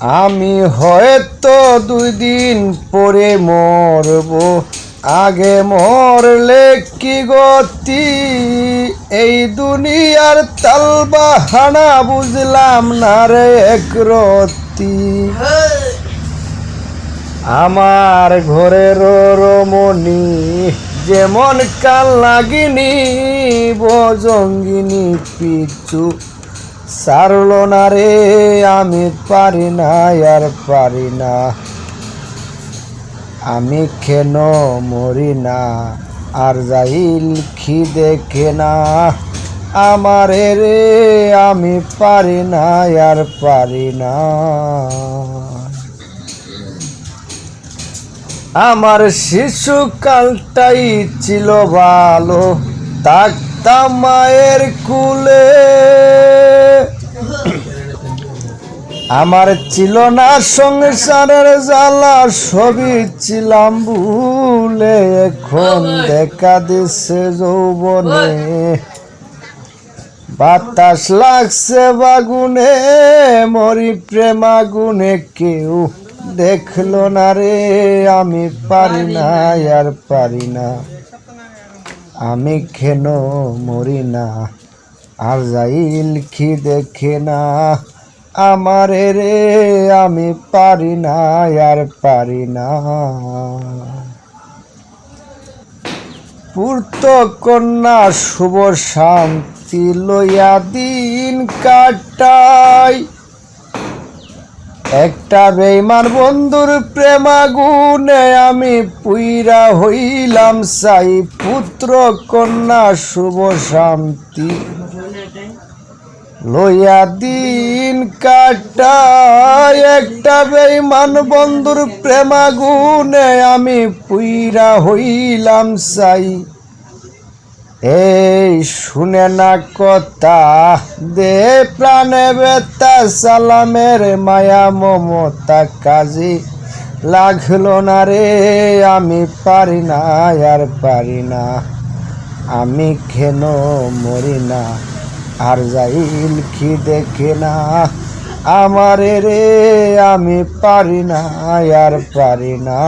আমি হয়তো দুই দিন পরে মরব। আগে মরলে কি গতি? এই দুনিয়ার তালবাহানা বুঝলাম না রে এক আমার ঘরের রমণী, যেমন কাল লাগিনি বজঙ্গিনী পিছু সারল না রে, আমি পারি না, আর পারি না। আমি কেন মরি না, আর যাইল দেখে না? আমার রে, আমি পারি না, আর পারি না। আমার শিশুকালটাই ছিল ভালো থাকতাম মায়ের কুলে। আমার ছিল না সংসারের জ্বালা সবই ছিলাম ভুলে। এখন দেখা দিচ্ছে যৌবনে। বাতাস লাগছে বাগুনে মরি প্রেমাগুনে কেউ দেখল না রে আমি পারি না আর পারি না। আমি কেন মরি না? আর যাইল কি দেখে না? আমার রে, আমি পারি না, আর পারি না। পূর্ত কন্যা শুভ শান্তি লইয়া দিন কাটাই। একটা বেইমান বন্ধুর প্রেমাগুনে আমি পুইরা হইলাম সাই পুত্র কন্যা শুভ শান্তি। লইয়া দিন কাটায় একটা বেইমান বন্ধুর প্রেমাগুনে আমি পুইরা হইলাম সাই এই শুনে না কথা দে প্রাণে বেতা সালামের মায়া, মমতা কাজী। লাগল না রে, আমি পারি না, আর পারি না। আমি কেন মরি না? আর যাইল কি দেখে না? আমার রে আমি পারি না আর পারি না।